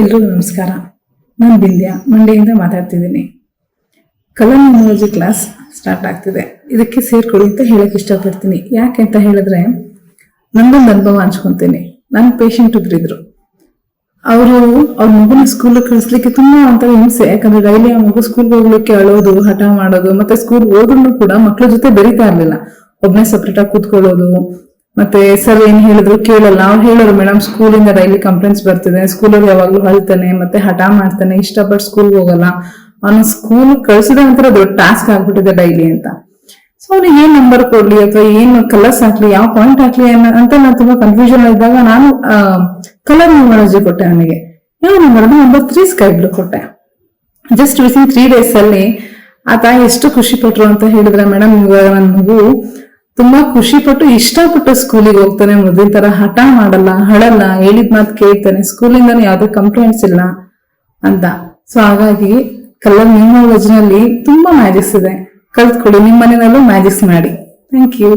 ಎಲ್ರಿಗೂ ನಮಸ್ಕಾರ. ನಾನು ಬಿಂದ್ಯಾ, ಮಂಡ್ಯದಿಂದ ಮಾತಾಡ್ತಿದ್ದೀನಿ. ಕಲರ್ ನ್ಯೂಮರಾಲಜಿ ಕ್ಲಾಸ್ ಸ್ಟಾರ್ಟ್ ಆಗ್ತಿದೆ. ಇದಕ್ಕೆ ಸೇರ್ಕೊಡಿ ಅಂತ ಹೇಳಕ್ಕೆ ಇಷ್ಟಪಡ್ತೀನಿ. ಯಾಕೆ ಅಂತ ಹೇಳಿದ್ರೆ ನಂದೊಂದು ಅನುಭವ ಹಂಚ್ಕೊತೀನಿ. ನನ್ನ ಪೇಷಂಟ್ ಇದ್ರು. ಅವರು ಅವ್ರ ಮಗುನ ಸ್ಕೂಲಿಗೆ ಕಳಿಸ್ಲಿಕ್ಕೆ ತುಂಬಾ ಒಂಥರ ಹಿಂಸೆ. ಯಾಕಂದ್ರೆ ಡೈಲಿ ಆ ಮಗು ಸ್ಕೂಲ್ಗೆ ಹೋಗ್ಲಿಕ್ಕೆ ಅಳೋದು, ಹಠ ಮಾಡೋದು, ಮತ್ತೆ ಸ್ಕೂಲ್ ಹೋದ್ರು ಕೂಡ ಮಕ್ಕಳ ಜೊತೆ ಬೆರೀತಾ ಇರಲಿಲ್ಲ. ಒಬ್ಬನೇ ಸಪ್ರೇಟ್ ಆಗಿ ಕೂತ್ಕೊಳ್ಳೋದು ಮತ್ತೆ ಸರ್ ಏನ್ ಹೇಳಿದ್ರು ಕೇಳಲ್ಲ. ಅವ್ರು ಹೇಳೋರು ಮೇಡಮ್ ಸ್ಕೂಲಿಂದ ಡೈಲಿ ಕಂಪ್ಲೇಂಟ್ಸ್ ಬರ್ತಿದೆ. ಸ್ಕೂಲಲ್ಲಿ ಯಾವಾಗ್ಲೂ ಹಳ್ತಾನೆ ಮತ್ತೆ ಹಠ ಮಾಡ್ತಾನೆ, ಇಷ್ಟಪಟ್ಟು ಸ್ಕೂಲ್ಗೆ ಹೋಗಲ್ಲ. ಅವನು ಸ್ಕೂಲ್ ಕಳ್ಸಿದ ನಂತರ ದೊಡ್ಡ ಟಾಸ್ಕ್ ಆಗ್ಬಿಟ್ಟಿದೆ ಡೈಲಿ ಅಂತ. ಸೊ ಅವ್ನಿಗೆ ಏನ್ ನಂಬರ್ ಕೊಡ್ಲಿ ಅಥವಾ ಏನ್ ಕಲರ್ಸ್ ಹಾಕ್ಲಿ, ಯಾವ ಪಾಯಿಂಟ್ ಹಾಕ್ಲಿ ಅಂತ ನಾನು ತುಂಬಾ ಕನ್ಫ್ಯೂಷನ್ ಇದ್ದಾಗ ನಾನು ಕಲರ್ ನ್ಯೂಮರಾಲಜಿ ಕೊಟ್ಟೆ ಅವನಿಗೆ. ಯಾವ number number three sky blue ಕೊಟ್ಟೆ. ಜಸ್ಟ್ ವಿತಿನ್ ತ್ರೀ ಡೇಸ್ ಅಲ್ಲಿ ಆತ ಎಷ್ಟು ಖುಷಿ ಪಟ್ರು ಅಂತ ಹೇಳಿದ್ರೆ ಮೇಡಮ್ ಇವಾಗ ನನ್ನ ಮಗು ತುಂಬಾ ಖುಷಿ ಪಟ್ಟು ಇಷ್ಟಪಟ್ಟು ಸ್ಕೂಲಿಗೆ ಹೋಗ್ತಾನೆ ಮೊದಲಿನ ತರ ಹಠ ಮಾಡಲ್ಲ, ಹಳಲ್ಲ, ಹೇಳಿದ ಮಾತು ಕೇಳ್ತಾನೆ ಸ್ಕೂಲಿಂದ ಯಾವುದೇ ಕಂಪ್ಲೇಂಟ್ಸ್ ಇಲ್ಲ ಅಂತ. ಸೊ ಹಾಗಾಗಿ ಕಲರ್ ನ್ಯೂಮಾಲಜಿನಲ್ಲಿ ತುಂಬಾ ಮ್ಯಾಜಿಕ್ಸ್ ಇದೆ. ಕಲ್ತ್ಕೊಡಿ ನಿಮ್ಮ ಮನೆಯಲ್ಲೂ ಮ್ಯಾಜಿಕ್ಸ್ ಮಾಡಿ. Thank you